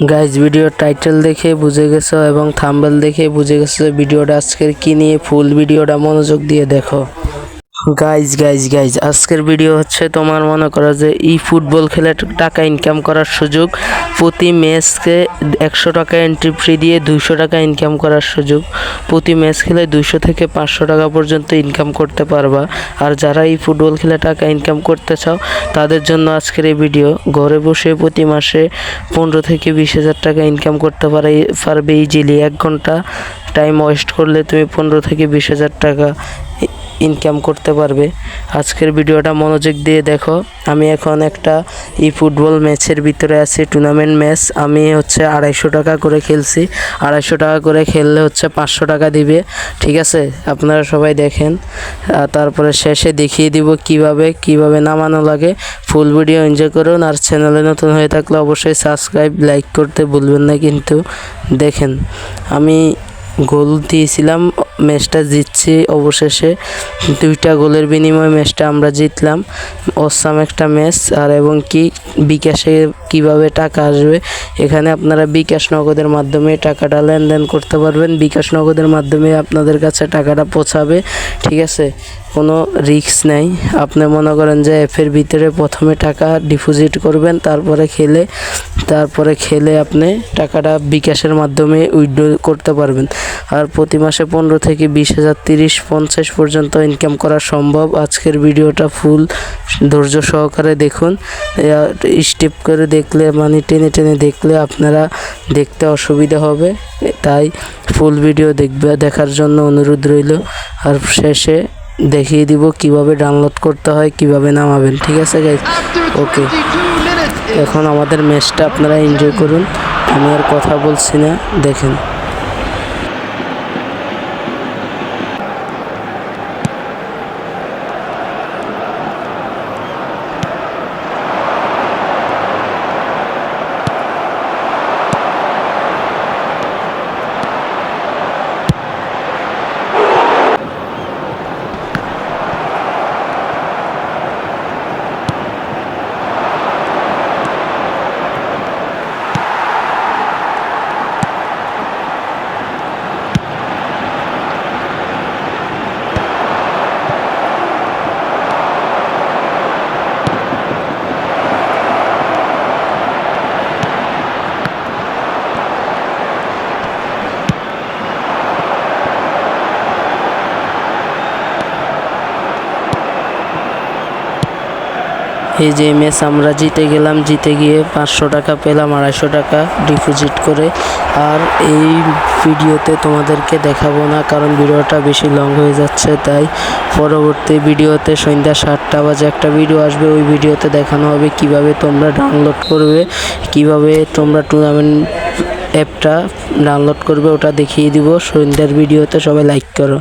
Guys ভিডিওর title দেখে বুঝে গেছো এবং থাম্বেল দেখে বুঝে গেছো ভিডিওটা আজকের কি নিয়ে ফুল ভিডিওটা মনোযোগ দিয়ে দেখো। গাইজ গাইজ গাইজ আজকের ভিডিও হচ্ছে তোমার মনে করো যে ই ফুটবল খেলে টাকা ইনকাম করার সুযোগ। প্রতি ম্যাচকে একশো টাকা এন্ট্রি ফ্রি দিয়ে দুইশো টাকা ইনকাম করার সুযোগ। প্রতি ম্যাচ খেলে দুইশো থেকে পাঁচশো টাকা পর্যন্ত ইনকাম করতে পারবা। আর যারা এই ফুটবল খেলে টাকা ইনকাম করতে চাও, তাদের জন্য আজকের এই ভিডিও ঘরে বসে প্রতি মাসে পনেরো থেকে বিশ হাজার টাকা ইনকাম করতে পারে, পারবে ইজিলি এক ঘণ্টা টাইম ওয়েস্ট করলে তুমি পনেরো থেকে বিশ হাজার টাকা ইনকাম করতে পারবে। আজকের ভিডিওটা মনোযোগ দিয়ে দেখো। আমি এখন একটা ই ফুটবল ম্যাচের ভিতরে আছি টুর্নামেন্ট ম্যাচ আমি হচ্ছে আড়াইশো টাকা করে খেলছি। আড়াইশো টাকা করে খেললে হচ্ছে পাঁচশো টাকা দিবে। ঠিক আছে? আপনারা সবাই দেখেন। তারপরে শেষে দেখিয়ে দিব কীভাবে কীভাবে নামানো লাগে। ফুল ভিডিও এনজয় করুন। আর চ্যানেলে নতুন হয়ে থাকলে অবশ্যই সাবস্ক্রাইব লাইক করতে ভুলবেন না কিন্তু দেখেন। আমি গোল দিয়েছিলাম, ম্যাচটা জিতছি অবশেষে। দুইটা গোলের বিনিময়ে ম্যাচটা আমরা জিতলাম। অসাম একটা ম্যাচ, আর এবং কি বিকাশে কীভাবে টাকা আসবে, এখানে আপনারা বিকাশ নগদের মাধ্যমে টাকাটা লেনদেন করতে পারবেন। বিকাশ নগদের মাধ্যমে আপনাদের কাছে টাকাটা পৌঁছাবে, ঠিক আছে? কোনো রিস্ক নেই। আপনি মনে করেন যে অ্যাপের ভিতরে প্রথমে টাকা ডিপোজিট করবেন, তারপরে খেলে তারপরে খেলে আপনি টাকাটা বিকাশের মাধ্যমে উইথড্র করতে পারবেন। আর প্রতি মাসে পনেরো থেকে বিশ হাজার, তিরিশ, পঞ্চাশ পর্যন্ত ইনকাম করা সম্ভব। আজকের ভিডিওটা ফুল ধৈর্য সহকারে দেখুন। স্টেপ করে দেখলে মানে টেনে টেনে দেখলে আপনারা দেখতে অসুবিধা হবে। তাই ফুল ভিডিও দেখবে, দেখার জন্য অনুরোধ রইল। আর শেষে দেখিয়ে দিব কীভাবে ডাউনলোড করতে হয়, কীভাবে নামাবেন, ঠিক আছে গাইজ ওকে এখন আমাদের ম্যাচটা আপনারা এনজয় করুন। আমি আর কথা বলছি না, দেখেন। এই যে ম্যাচ আমরা জিতে গেলাম, জিতে গিয়ে পাঁচশো টাকা পেলাম, আড়াইশো টাকা ডিপোজিট করে। আর এই ভিডিওতে তোমাদেরকে দেখাবো না, কারণ ভিডিওটা বেশি লং হয়ে যাচ্ছে, তাই পরবর্তী ভিডিওতে সন্ধ্যা সাতটা বাজে একটা ভিডিও আসবে। ওই ভিডিওতে দেখানো হবে কীভাবে তোমরা ডাউনলোড করবে, কীভাবে তোমরা টুর্নামেন্ট অ্যাপটা ডাউনলোড করবে, ওটা দেখিয়ে দিব। সন্ধ্যার ভিডিওতে সবাই লাইক করো।